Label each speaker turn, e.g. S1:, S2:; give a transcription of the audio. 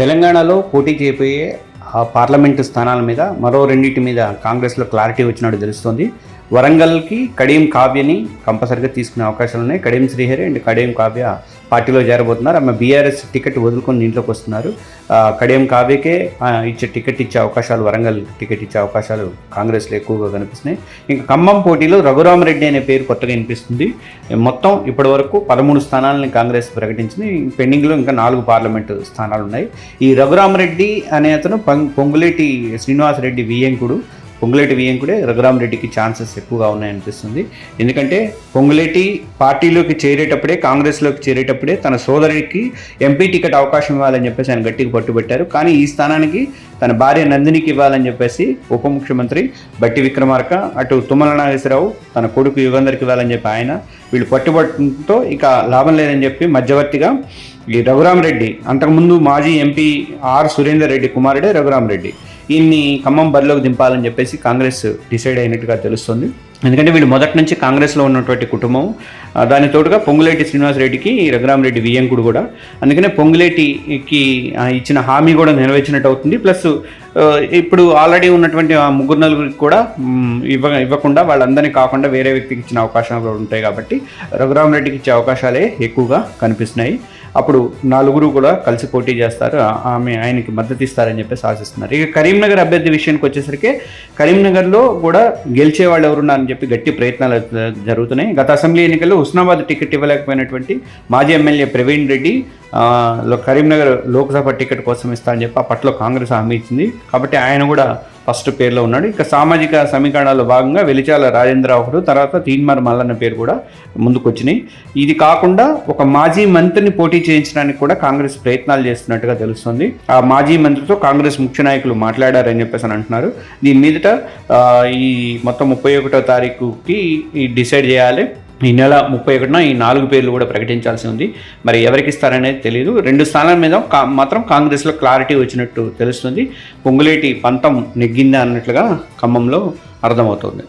S1: తెలంగాణలో పోటీ చేయబోయే ఆ పార్లమెంటు స్థానాల మీద మరో రెండింటి మీద కాంగ్రెస్లో క్లారిటీ వచ్చినట్టు తెలుస్తోంది. వరంగల్కి కడియం కావ్యని కంపల్సరిగా తీసుకునే అవకాశాలు ఉన్నాయి. కడియం శ్రీహరి అండ్ కడియం కావ్య పార్టీలో చేరబోతున్నారు. ఆమె బీఆర్ఎస్ టికెట్ వదులుకొని ఇంట్లోకి వస్తున్నారు. కడియం కావ్యకే ఇచ్చే టికెట్ ఇచ్చే అవకాశాలు వరంగల్ టికెట్ ఇచ్చే అవకాశాలు కాంగ్రెస్లో ఎక్కువగా కనిపిస్తున్నాయి. ఇంకా ఖమ్మం పోటీలో రఘురామరెడ్డి అనే పేరు కొత్తగా వినిపిస్తుంది. మొత్తం ఇప్పటి వరకు పదమూడు స్థానాలని కాంగ్రెస్ ప్రకటించింది. పెండింగ్లో ఇంకా నాలుగు పార్లమెంటు స్థానాలు ఉన్నాయి. ఈ రఘురామరెడ్డి అనే అతను పొంగులేటి శ్రీనివాసరెడ్డి వియ్యంకుడు పొంగులేటి రఘురామ్ రఘురామరెడ్డికి ఛాన్సెస్ ఎక్కువగా ఉన్నాయనిపిస్తుంది. ఎందుకంటే పొంగులేటి పార్టీలోకి చేరేటప్పుడే కాంగ్రెస్లోకి చేరేటప్పుడే తన సోదరికి ఎంపీ టికెట్ అవకాశం ఇవ్వాలని చెప్పేసి ఆయన గట్టిగా పట్టుబట్టారు. కానీ ఈ స్థానానికి తన భార్య నందినికి ఇవ్వాలని చెప్పేసి ఉప ముఖ్యమంత్రి బట్టి విక్రమార్క అటు తుమ్మల నాగేశ్వరరావు తన కొడుకు యుగంధర్కి ఇవ్వాలని చెప్పి ఆయన వీళ్ళు పట్టుబట్టడంతో ఇక లాభం లేదని చెప్పి మధ్యవర్తిగా ఈ రఘురామరెడ్డి అంతకుముందు మాజీ ఎంపీ ఆర్ సురేందర్ రెడ్డి కుమారుడే రఘురామరెడ్డి ఈయన్ని ఖమ్మం బరిలోకి దింపాలని చెప్పేసి కాంగ్రెస్ డిసైడ్ అయినట్టుగా తెలుస్తుంది. ఎందుకంటే వీళ్ళు మొదటి నుంచి కాంగ్రెస్లో ఉన్నటువంటి కుటుంబం. దాని తోడుగా పొంగులేటి శ్రీనివాసరెడ్డికి రఘురామరెడ్డి వియ్యంకుడు కూడా. అందుకనే పొంగులేటికి ఇచ్చిన హామీ కూడా నెరవేర్చినట్టు అవుతుంది. ప్లస్ ఇప్పుడు ఆల్రెడీ ఉన్నటువంటి ఆ ముగ్గురు నలుగురికి కూడా ఇవ్వ ఇవ్వకుండా వాళ్ళందరినీ కాకుండా వేరే వ్యక్తికి ఇచ్చిన అవకాశాలు ఉంటాయి కాబట్టి రఘురామ్ రెడ్డికి ఇచ్చే అవకాశాలే ఎక్కువగా కనిపిస్తున్నాయి. అప్పుడు నలుగురు కూడా కలిసి పోటీ చేస్తారు. ఆమె ఆయనకి మద్దతు ఇస్తారని చెప్పేసి ఆశిస్తున్నారు. ఇక కరీంనగర్ అభ్యర్థి విషయానికి వచ్చేసరికి కరీంనగర్లో కూడా గెలిచే వాళ్ళు ఎవరున్నారని చెప్పి గట్టి ప్రయత్నాలు జరుగుతున్నాయి. గత అసెంబ్లీ ఎన్నికల్లో హుస్నాబాద్ టికెట్ ఇవ్వలేకపోయినటువంటి మాజీ ఎమ్మెల్యే ప్రవీణ్ రెడ్డి లో కరీంనగర్ లోక్సభ టికెట్ కోసం ఇస్తా అని చెప్పి అప్పట్లో కాంగ్రెస్ హామీ ఇచ్చింది. కాబట్టి ఆయన కూడా ఫస్ట్ పేరులో ఉన్నాడు. ఇక సామాజిక సమీకరణాల్లో భాగంగా వెలిచాల రాజేంద్ర ఒకడు తర్వాత తీన్మార్ మల్లన్న పేరు కూడా ముందుకొచ్చినాయి. ఇది కాకుండా ఒక మాజీ మంత్రిని పోటీ చేయించడానికి కూడా కాంగ్రెస్ ప్రయత్నాలు చేస్తున్నట్టుగా తెలుస్తుంది. ఆ మాజీ మంత్రితో కాంగ్రెస్ ముఖ్య నాయకులు మాట్లాడారని చెప్పేసి అని అంటున్నారు. దీని మీదట ఈ మొత్తం ముప్పై ఒకటో తారీఖుకి డిసైడ్ చేయాలి. ఈ నెల ముప్పై ఒకటిన ఈ నాలుగు పేర్లు కూడా ప్రకటించాల్సి ఉంది. మరి ఎవరికి ఇస్తారనేది తెలియదు రెండు స్థానాల మీద కా- మాత్రం కాంగ్రెస్లో క్లారిటీ వచ్చినట్టు తెలుస్తుంది. పొంగులేటి పంతం నెగ్గిందా అన్నట్లుగా ఖమ్మంలో అర్థమవుతుంది.